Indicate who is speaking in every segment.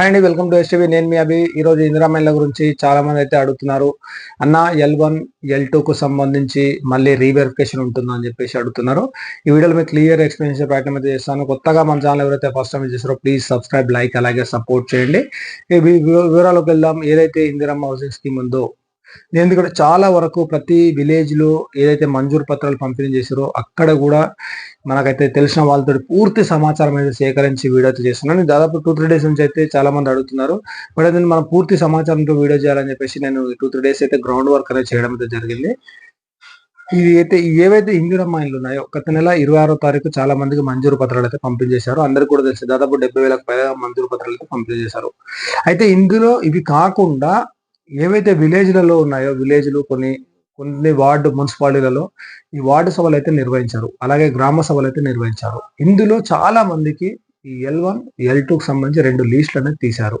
Speaker 1: Hi అండి welcome to STV నేను మీ అభి. ఈరోజు ఇందిరామైన్ల గురించి చాలా మంది అయితే అడుగుతున్నారు. అన్న ఎల్ వన్ ఎల్కు సంబంధించి మళ్ళీ రీవెరిఫికేషన్ ఉంటుందా అని చెప్పేసి అడుగుతున్నారు. ఈ వీడియోలో మీకు క్లియర్ ఎక్స్ప్లెనేషన్ ప్రయత్నం అయితే చేస్తాను. కొత్తగా మన ఛానల్ ఎవరైతే ఫస్ట్ టైం చేస్తారో ప్లీజ్ సబ్స్క్రైబ్ లైక్ అలాగే సపోర్ట్ చేయండి. ఈ వివరాలకు వెళ్దాం. ఏదైతే ఇందిరమ్మ హౌసింగ్ స్కీమ్ ఉందో నేను ఎందుకంటే చాలా వరకు ప్రతి విలేజ్లో ఏదైతే మంజూరు పత్రాలు పంపిణీ చేశారో అక్కడ కూడా మనకైతే తెలిసిన వాళ్ళతో పూర్తి సమాచారం అయితే సేకరించి వీడియో అయితే చేస్తున్నాను. దాదాపు టూ త్రీ డేస్ నుంచి అయితే చాలా మంది అడుగుతున్నారు. బట్ అయితే మనం పూర్తి సమాచారంతో వీడియో చేయాలని చెప్పేసి నేను టూ త్రీ డేస్ అయితే గ్రౌండ్ వర్క్ అనేది చేయడం అయితే జరిగింది. ఇది అయితే ఏవైతే ఇందిరా మైన్లు ఉన్నాయో గత నెల ఇరవై ఆరో తారీఖు చాలా మందికి మంజూరు పత్రాలు అయితే పంపిణీ చేశారు. అందరికీ కూడా తెలుసు దాదాపు డెబ్బై వేలకు పైగా మంజూరు పత్రాలు అయితే పంపిణీ చేశారు. అయితే ఇందులో ఇవి కాకుండా ఏవైతే విలేజ్లలో ఉన్నాయో విలేజ్లు కొన్ని కొన్ని వార్డు మున్సిపాలిటీలలో ఈ వార్డు సభలు అయితే నిర్వహించారు. అలాగే గ్రామ సభలు అయితే నిర్వహించారు. ఇందులో చాలా మందికి ఈ ఎల్ వన్ ఎల్ టూకి సంబంధించి రెండు లీస్టులు అనేది తీశారు.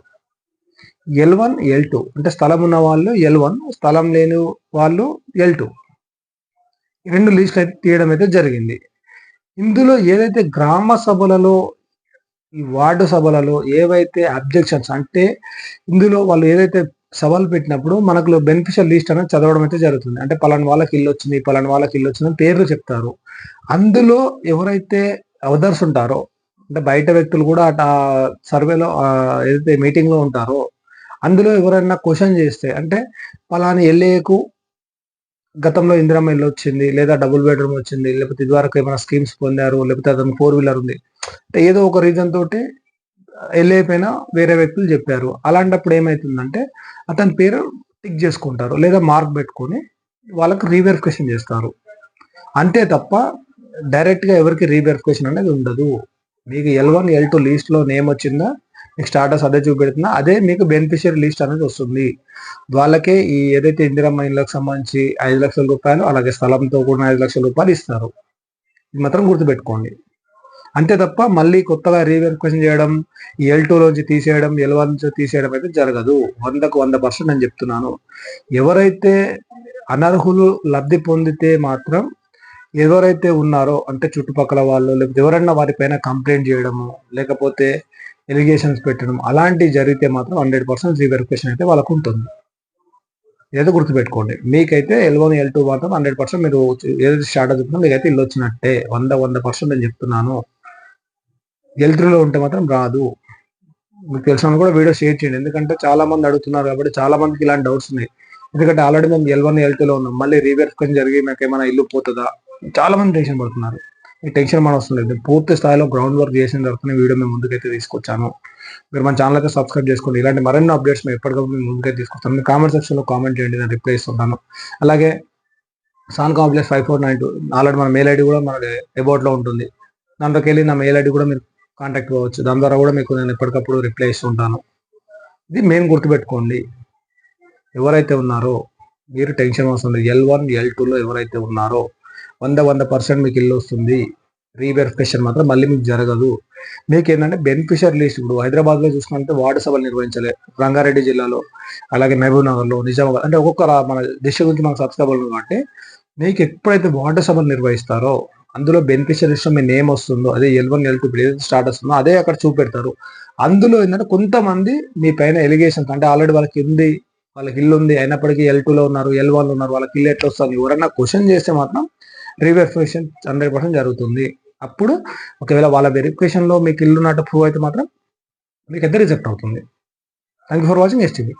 Speaker 1: ఎల్ వన్ ఎల్ టూ అంటే స్థలం ఉన్న వాళ్ళు ఎల్ వన్ స్థలం లేని వాళ్ళు ఎల్ టూ రెండు లీస్టులు అయితే తీయడం అయితే జరిగింది. ఇందులో ఏదైతే గ్రామ సభలలో ఈ వార్డు సభలలో ఏవైతే అబ్జెక్షన్స్ అంటే ఇందులో వాళ్ళు ఏదైతే సవాల్ పెట్టినప్పుడు మనకు బెనిఫిషియల్ లిస్ట్ అనేది చదవడం అయితే జరుగుతుంది. అంటే పలానా వాళ్ళకి ఇల్లు వచ్చింది పలానా వాళ్ళకి ఇల్లు వచ్చిందని పేర్లు చెప్తారు. అందులో ఎవరైతే అవదర్స్ ఉంటారో అంటే బయట వ్యక్తులు కూడా అట్లా సర్వేలో ఏదైతే మీటింగ్లో ఉంటారో అందులో ఎవరైనా క్వశ్చన్ చేస్తే అంటే పలాని ఎల్ఏకు గతంలో ఇందిరమ్మ ఇల్లు వచ్చింది లేదా డబుల్ బెడ్రూమ్ వచ్చింది లేకపోతే ఇదివరకు ఏమైనా స్కీమ్స్ పొందారు లేకపోతే అతను ఫోర్ వీలర్ ఉంది. అంటే ఏదో ఒక రీజన్ తోటి ఎల్ఏ వేరే వ్యక్తులు చెప్పారు. అలాంటప్పుడు ఏమైతుందంటే అతని పేరు టిక్ చేసుకుంటారు లేదా మార్క్ పెట్టుకొని వాళ్ళకి రీవెరిఫికేషన్ చేస్తారు. అంతే తప్ప డైరెక్ట్గా ఎవరికి రీవెరిఫికేషన్ అనేది ఉండదు. మీకు ఎల్ వన్ ఎల్ టూ లీస్ట్లో నేమ్ వచ్చిందా మీకు స్టాటస్ అదే చూపెడుతుందా అదే మీకు బెనిఫిషియరీ లిస్ట్ అనేది వస్తుంది. వాళ్ళకే ఈ ఏదైతే ఇందిరమ్మ ఇళ్ళకి సంబంధించి ఐదు లక్షల రూపాయలు అలాగే స్థలంతో కూడిన ఐదు లక్షల రూపాయలు ఇస్తారు. ఇది మాత్రం గుర్తుపెట్టుకోండి. అంతే తప్ప మళ్ళీ కొత్తగా రీవెరిఫికేషన్ చేయడం ఎల్ టూలోంచి తీసేయడం ఎల్ వన్ నుంచి తీసేయడం అయితే జరగదు. వందకు వంద పర్సెంట్ నేను చెప్తున్నాను. ఎవరైతే అనర్హులు లబ్ధి పొందితే మాత్రం ఎవరైతే ఉన్నారో అంటే చుట్టుపక్కల వాళ్ళు లేకపోతే ఎవరైనా వారిపైన కంప్లైంట్ చేయడము లేకపోతే ఎలిగేషన్స్ పెట్టడం అలాంటివి జరిగితే మాత్రం హండ్రెడ్ పర్సెంట్ రీవెరిఫికేషన్ అయితే వాళ్ళకు ఉంటుంది. ఏదో గుర్తుపెట్టుకోండి. మీకైతే ఎల్ వన్ ఎల్ టూ మాత్రం హండ్రెడ్ పర్సెంట్ మీరు ఏదైతే స్టార్ట్ అవుతుందో మీకైతే ఇల్లు వచ్చినట్టే. వంద వంద పర్సెంట్ నేను చెప్తున్నాను. ఎల్ ఉంటే మాత్రం రాదు. మీకు తెలిసిన కూడా వీడియో షేర్ చేయండి. ఎందుకంటే చాలా మంది అడుగుతున్నారు కాబట్టి చాలా మందికి ఇలాంటి డౌట్స్ ఉన్నాయి. ఎందుకంటే ఆల్రెడీ మేము ఎల్ వన్ ఎల్లో ఉన్నాం. మళ్ళీ రీవెరిఫికేషన్ జరిగి మాకు ఏమైనా ఇల్లు పోతుందా? చాలా మంది టెన్షన్ పడుతున్నారు. ఈ టెన్షన్ మన వస్తుంది లేదు. పూర్తి స్థాయిలో గ్రౌండ్ వర్క్ చేసిన తర్వాత వీడియో మేము ముందుకైతే తీసుకొచ్చాను. మీరు మన ఛానల్ అయితే సబ్స్క్రైబ్ చేసుకోండి. ఇలాంటి మరెన్నో అప్డేట్స్ మేము ఎప్పటికప్పుడు మేము ముందుకైతే తీసుకొస్తాను. మీ కామెంట్ సెక్షన్లో కామెంట్ చేయండి. నేను రిప్లై ఇస్తున్నాను అలాగే San complex five four nine two already మన మెయిల్ ఐడి కూడా మనకి అబౌట్లో ఉంటుంది. దాంట్లోకి వెళ్ళి నా మెయిల్ ఐడి కూడా మీరు కాంటాక్ట్ అవ్వచ్చు దాని ద్వారా కూడా మీకు నేను ఎప్పటికప్పుడు రిప్లై ఇస్తుంటాను ఇది మెయిన్ గుర్తుపెట్టుకోండి. ఎవరైతే ఉన్నారో మీరు టెన్షన్ అవసరం లేదు. ఎల్ వన్ ఎల్ టూలో ఎవరైతే ఉన్నారో వంద వంద పర్సెంట్ మీకు ఇల్లు వస్తుంది. రీవెరిఫికేషన్ మాత్రం మళ్ళీ మీకు జరగదు. మీకు ఏంటంటే బెనిఫిషియర్ లిస్ట్ ఇప్పుడు హైదరాబాద్లో చూసుకుంటే వార్డు సభలు నిర్వహించలే. రంగారెడ్డి జిల్లాలో అలాగే మహబూబ్ నగర్లో నిజామాబాద్ అంటే ఒక్కొక్క మన దిశ గురించి మనకు సబ్స్క్రైబ్ కాబట్టి మీకు ఎప్పుడైతే వార్డు సభలు నిర్వహిస్తారో అందులో బెనిఫిషియర్ లిస్ట్ మీ నేమ్ వస్తుందో అదే ఎల్ వన్ ఎల్ టూ ఏదైతే స్టార్ట్ వస్తుందో అదే అక్కడ చూపెడతారు. అందులో ఏంటంటే కొంతమంది మీ పైన ఎలిగేషన్స్ అంటే ఆల్రెడీ వాళ్ళకి ఉంది వాళ్ళకి ఇల్లు ఉంది అయినప్పటికీ ఎల్ టూలో ఉన్నారు ఎల్ వన్లో ఉన్నారు వాళ్ళకి ఇల్లు ఎట్లా వస్తుంది ఎవరన్నా క్వశ్చన్ చేస్తే మాత్రం రీవెరిఫికేషన్ హండ్రెడ్ పర్సెంట్ జరుగుతుంది. అప్పుడు ఒకవేళ వాళ్ళ వెరిఫికేషన్లో మీకు ఇల్లు ఉన్నట్టు ప్రూవ్ అయితే మాత్రం మీకు అయితే రిజెక్ట్ అవుతుంది. Thank you for watching STV